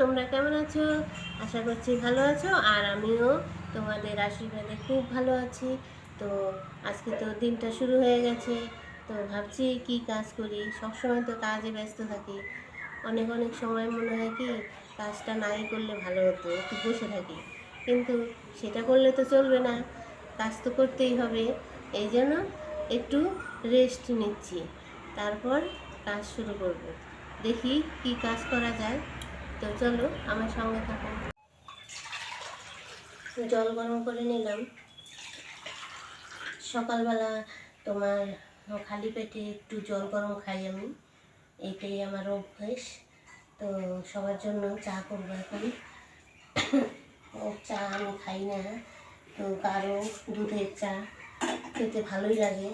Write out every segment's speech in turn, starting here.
তোমরা কেমন আছো? আশা করছি ভালো আছো আর আমিও তোমাদের আশীর্বাদে খুব ভালো আছি। তো আজকে তো দিনটা শুরু হয়ে গেছে, তো ভাবছি কি কাজ করি? সবসময় তো কাজে ব্যস্ত থাকি। অনেক অনেক সময় মনে হয় কি, কাজটা নাই করলে ভালো হতো, একটু বসে থাকি। কিন্তু সেটা করলে তো চলবে না, কাজ তো করতেই হবে। এই জন্য একটু রেস্ট নিচ্ছি, তারপর কাজ শুরু করব। দেখি কি কাজ করা যায়। তো চলো, আমার সঙ্গে থাকুন জল গরম করে নিলাম। সকালবেলা তোমার খালি পেটে একটু জল গরম খাই আমি। এইটাই আমার অভ্যেস। তো সবার জন্য চা করব এখন। চা আমি খাই না। তো গাঢ় দুধের চা। খেতে ভালোই লাগে।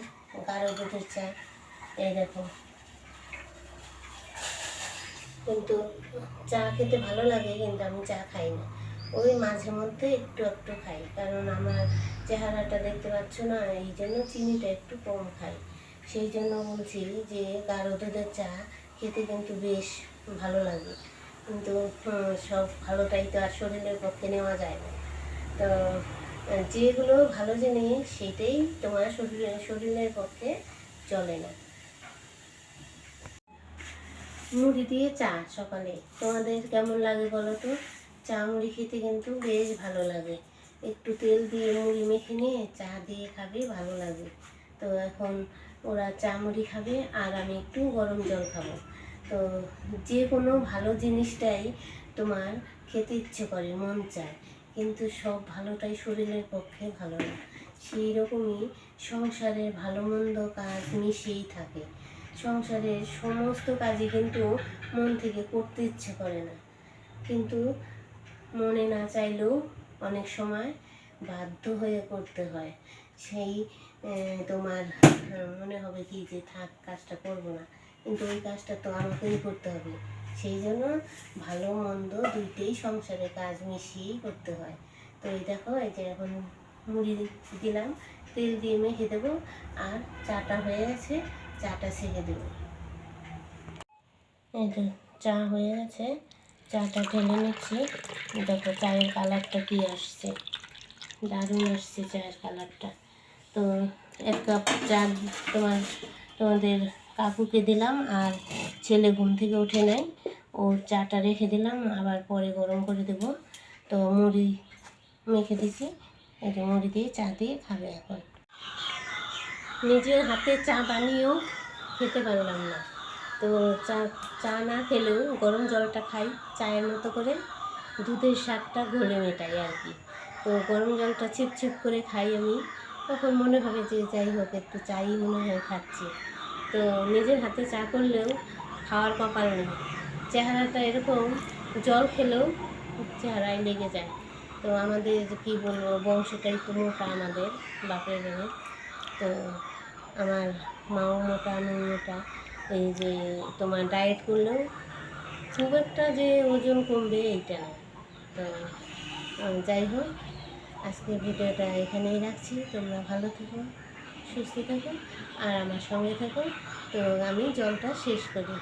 গাঢ় দুধের চা। এই দেখো। কিন্তু চা খেতে ভালো লাগে, কিন্তু আমি চা খাই না। ওই মাঝে মধ্যে একটু একটু খাই। কারণ আমার চেহারাটা দেখতে পাচ্ছ না, এই জন্য চিনিটা একটু কম খাই। সেই জন্য বলছি যে, গাঢ় দুধের চা খেতে কিন্তু বেশ ভালো লাগে। কিন্তু সব ভালোটাই তো আর শরীরের পক্ষে নেওয়া যায় না। তো, যেগুলো ভালো জিনিস, সেটাই তোমার শরীরের শরীরের পক্ষে চলে না। মুড়ি দিয়ে চা সকালে। তোমাদের কেমন লাগে বলো তো? চা মুড়ি খেতে কিন্তু বেশ ভালো লাগে। একটু তেল দিয়ে মুড়ি মেখে নিয়ে চা দিয়ে খাবে, ভালো লাগে। তো এখন ওরা চা মুড়ি খাবে আর আমি একটু গরম জল খাব। তো যে কোনো ভালো জিনিসটাই তোমার খেতে ইচ্ছে করে, মন চায়। কিন্তু সব ভালোটাই শরীরের পক্ষে ভালো না। সেই রকমই সংসারের ভালো মন্দ কাজ মিশিয়েই থাকে। সংসারের সমস্ত কাজই কিন্তু মন থেকে করতে ইচ্ছে করে না। কিন্তু মনে না চাইলেও অনেক সময় বাধ্য হয়ে করতে হয়। সেই তোমার মনে হবে কি যে থাক, কাজটা করব না। কিন্তু ওই কাজটা তো আমাকেই করতে হবে। সেই জন্য ভালো মন্দ দুইটাই সংসারে কাজ মিশিয়েই করতে হয়। তো এই দেখো, এই যে এখন মুড়ি দিলাম, তেল দিয়ে মেখে দেবো, আর চাটা হয়ে গেছে। চাটা ছেঁকে দেবো। এই তো চা হয়ে গেছে, চাটা ঢেলে নিচ্ছি। দেখো চায়ের কালারটা কি আসছে। দারুণ আসছে চায়ের কালারটা। তো এক কাপ চা তোমার, তোমাদের কাকুকে দিলাম আর ছেলে ঘুম থেকে উঠে নেয় ওর চাটা রেখে দিলাম, আবার পরে গরম করে দেব। তো মুড়ি মেখে দিছি। এই যে মুড়ি দিয়ে চা দিয়ে খাবে এখন। নিজের হাতে চা বানিয়েও খেতে পারলাম না। তো চা চা না খেলেও গরম জলটা খাই, চায়ের মতো করে দুধের স্বাদটা ঘোলে মেটাই আর কি। তো গরম জলটা ছিপ করে খাই আমি। তখন মনে হবে যে যাই হোক, একটু চাই মনে হয় খাচ্ছি। তো নিজের হাতে চা করলেও খাওয়ার কপাল নেই। চেহারাটা এরকম, জল খেলেও চেহারায় লেগে যায়। তো আমাদের কি বলব, বংশটাই তো মোটা আমাদের, বাপের তো আমার মাও মোটা, আমি মোটা। এই যে তোমার ডায়েট করলেও খুব একটা যে ওজন কমবে এইটা না। তো যাই হোক আজকে ভিডিওটা এখানেই রাখছি। তোমরা ভালো থেকো, সুস্থ থাকো, আর আমার সঙ্গে থাকো। তো আমি জলটা শেষ করি।